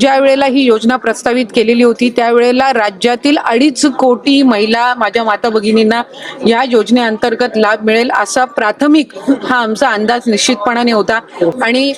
ज्या वेळेला ही योजना प्रस्तावित केलेली होती त्यावेळेला राज्यातील अडीच कोटी महिला माझ्या माता भगिनींना या योजनेअंतर्गत लाभ मिळेल असा प्राथमिक हा आमचा अंदाज निश्चितपणाने होता. आणि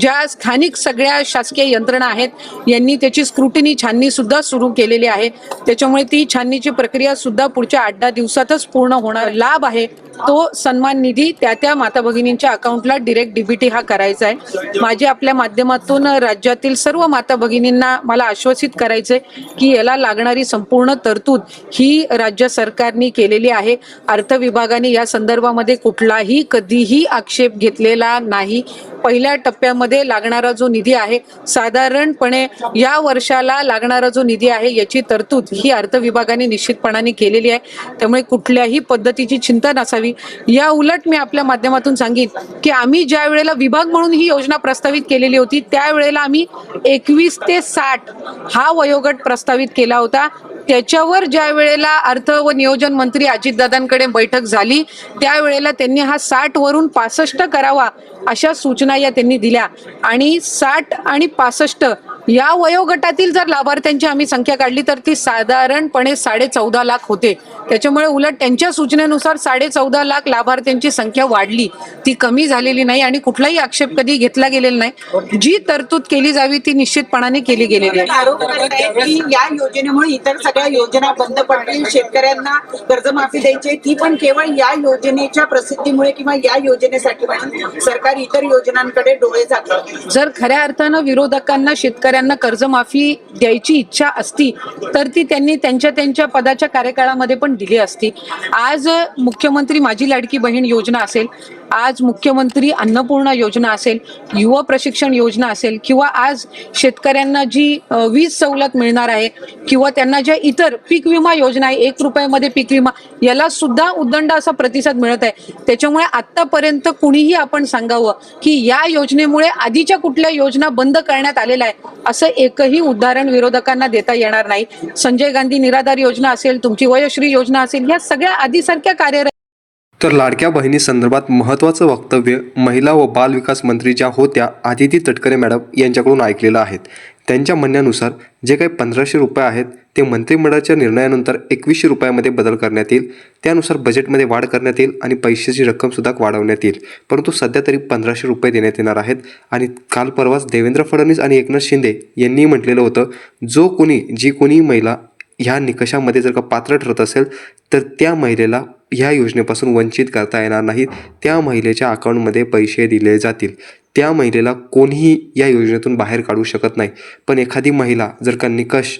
ज्या स्थानिक सगळ्या शासकीय यंत्रणा आहेत यांनी त्याची स्क्रुटिनी छाननी सुद्धा सुरू केलेली आहे. त्याच्यामुळे ती छाननीची प्रक्रिया सुद्धा पुढच्या आठ दहा दिवसातच पूर्ण होणार. लाभ आहे तो सन्मान निधी त्या त्या माता भगिनींच्या अकाउंटला डिरेक्ट डीबीटी हा करायचा आहे. माझे आपल्या माध्यमातून राज्यात राज्यातील सर्व माता भगिनींना मला आश्वासित करायचंय की याला लागणारी संपूर्ण तरतूद ही राज्य सरकारने केलेली आहे. अर्थ विभागाने या संदर्भामध्ये कुठलाही कधीही आक्षेप घेतलेला नाही. पहिल्या टप्प्यामध्ये लागणारा जो निधी आहे साधारणपणे या वर्षाला लागणारा जो निधी आहे याची तरतूद ही अर्थ विभागाने निश्चितपणाने केलेली आहे. त्यामुळे कुठल्याही पद्धतीची चिंता नसावी. या उलट मी आपल्या माध्यमातून सांगेन की आम्ही ज्या वेळेला विभाग म्हणून ही योजना प्रस्तावित केलेली होती त्यावेळेला आम्ही एकवीस ते साठ हा वयोगट प्रस्तावित केला होता. त्याच्यावर ज्या वेळेला अर्थ व नियोजन मंत्री अजितदादांकडे बैठक झाली त्यावेळेला त्यांनी हा साठ वरून पासष्ट करावा अशा सूचना या त्यांनी दिल्या. आणि साठ आणि पासष्ट या वयोगटातील जर लाभार्थ्यांची आम्ही संख्या काढली तर ती साधारणपणे साडे चौदा लाख होते. त्याच्यामुळे उलट त्यांच्या सूचनेनुसार साडे चौदा लाख लाभार्थ्यांची संख्या वाढली. ती कमी झालेली नाही आणि कुठलाही आक्षेप कधी घेतला गेलेला नाही. जी तरतूद केली जावी ती निश्चितपणाने केली गेलेली आहे. या योजनेमुळे इतर सगळ्या योजना बंद पडतील शेतकऱ्यांना कर्जमाफी द्यायची ती पण केवळ या योजनेच्या प्रसिद्धीमुळे किंवा या योजनेसाठी म्हणून सरकार इतर योजनांकडे डोळे झाकलं. जर खऱ्या अर्थानं विरोधकांना शेतकऱ्यांना कर्जमाफी द्यायची इच्छा असती तर ती त्यांनी त्यांच्या त्यांच्या पदाच्या कार्यकाळामध्ये पण दिली असती. आज मुख्यमंत्री माझी लाडकी बहीण योजना असेल आज मुख्यमंत्री अन्नपूर्णा योजना असेल युवा प्रशिक्षण योजना असेल किंवा आज शेतकऱ्यांना जी वीज सवलत मिळणार आहे किंवा त्यांना ज्या इतर पीक विमा योजना आहे एक रुपयामध्ये पीक विमा याला सुद्धा उदंड असा प्रतिसाद मिळत आहे. त्याच्यामुळे आतापर्यंत कुणीही आपण सांगावं की या योजनेमुळे आधीच्या कुठल्या योजना बंद करण्यात आलेल्या आहे असं एकही उदाहरण विरोधकांना देता येणार नाही. संजय गांधी निराधार योजना असेल तुमची वयश्री योजना असेल या सगळ्या आधीसारख्या कार्यरत तर लाडक्या बहिणी संदर्भात महत्त्वाचं वक्तव्य महिला व बाल विकास मंत्री ज्या होत्या आदिती तटकरे मॅडम यांच्याकडून ऐकलेलं आहेत. त्यांच्या म्हणण्यानुसार जे काही पंधराशे रुपये आहेत ते मंत्रिमंडळाच्या निर्णयानंतर एकवीसशे रुपयामध्ये बदल करण्यात येईल. त्यानुसार बजेटमध्ये वाढ करण्यात येईल आणि पैशाची रक्कमसुद्धा वाढवण्यात येईल. परंतु सध्या तरी पंधराशे रुपये देण्यात येणार आहेत आणि काल परवाच देवेंद्र फडणवीस आणि एकनाथ शिंदे यांनी म्हटलेलं होतं जो कोणी जी कोणी महिला ह्या निकषामध्ये जर का पात्र ठरत असेल तर त्या महिलेला ह्या योजनेपासून वंचित करता येणार नाही त्या महिलेच्या अकाउंटमध्ये पैसे दिले जातील. त्या महिलेला कोणीही या योजनेतून बाहेर काढू शकत नाही. पण एखादी महिला जर का निकष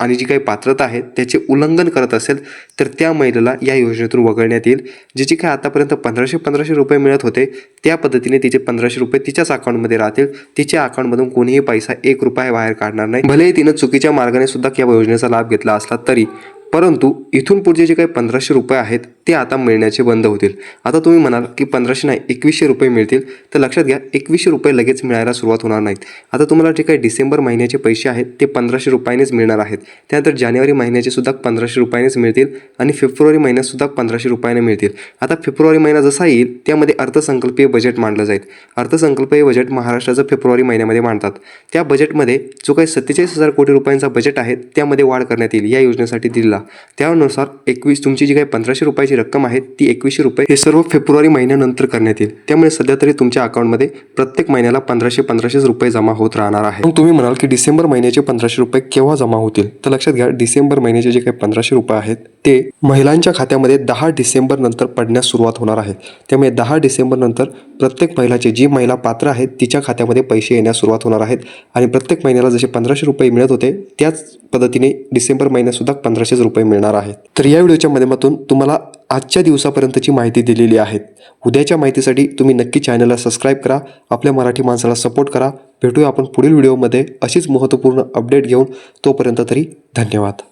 आणि जी काही पात्रता आहे त्याचे उल्लंघन करत असेल तर त्या महिलेला या योजनेतून वगळण्यात येईल. जिची काय आतापर्यंत पंधराशे पंधराशे रुपये मिळत होते त्या पद्धतीने तिचे पंधराशे रुपये तिच्याच अकाउंटमध्ये राहतील. तिच्या अकाउंटमधून कोणीही पैसा एक रुपया बाहेर काढणार नाही. भलेही तिनं चुकीच्या मार्गाने सुद्धा या योजनेचा लाभ घेतला असला तरी परंतु इथून पुढचे जे काही पंधराशे रुपये आहेत ते आता मिळण्याचे बंद होतील. आता तुम्ही म्हणाल की पंधराशे नाही एकवीसशे रुपये मिळतील. तर लक्षात घ्या एकवीसशे रुपये लगेच मिळायला सुरुवात होणार नाहीत. आता तुम्हाला जे काही डिसेंबर महिन्याचे पैसे आहेत ते पंधराशे रुपयानेच मिळणार आहेत. त्यानंतर जानेवारी महिन्याचे सुद्धा पंधराशे रुपयानेच मिळतील आणि फेब्रुवारी महिन्यात सुद्धा पंधराशे रुपयाने मिळतील. आता फेब्रुवारी महिना जसा येईल त्यामध्ये अर्थसंकल्पीय बजेट मांडलं जाईल. अर्थसंकल्पीय बजेट महाराष्ट्राचं फेब्रुवारी महिन्यामध्ये मांडतात. त्या बजेटमध्ये जो काही सत्तेचाळीस हजार कोटी रुपयांचा बजेट आहे त्यामध्ये वाढ करण्यात येईल या योजनेसाठी दिलेला. त्यानुसार एकवीस तुमची जी काही पंधराशे रुपयाची रक्कम आहे ती एकवीसशे रुपये हे सर्व फेब्रुवारी महिन्यानंतर करण्यात येईल. त्यामुळे सध्या तरी तुमच्या अकाउंटमध्ये प्रत्येक महिन्याला पंधराशे पंधराशेच रुपये जमा होत राहणार आहे मग तुम्ही म्हणाल की डिसेंबर महिन्याचे पंधराशे रुपये केव्हा जमा होतील? तर लक्षात घ्या डिसेंबर महिन्याचे जे काही पंधराशे रुपये आहेत ते महिलांच्या खात्यामध्ये दहा डिसेंबर नंतर पडण्यास सुरुवात होणार आहे. त्यामुळे दहा डिसेंबर नंतर प्रत्येक महिलाचे जी महिला पात्र आहेत तिच्या खात्यामध्ये पैसे येण्यास सुरुवात होणार आहेत. आणि प्रत्येक महिन्याला जसे पंधराशे रुपये मिळत होते त्याच पद्धतीने डिसेंबर महिन्यात सुद्धा पंधराशेच रुपये मिळणार आहेत. तर या व्हिडिओच्या माध्यमातून तुम्हाला आजच्या दिवसापर्यंतची माहिती दिलेली आहे उद्याच्या माहितीसाठी तुम्ही नक्की चॅनलला सबस्क्राईब करा आपल्या मराठी माणसाला सपोर्ट करा. भेटूया आपण पुढील व्हिडिओमध्ये अशीच महत्त्वपूर्ण अपडेट घेऊन तोपर्यंत तरी धन्यवाद.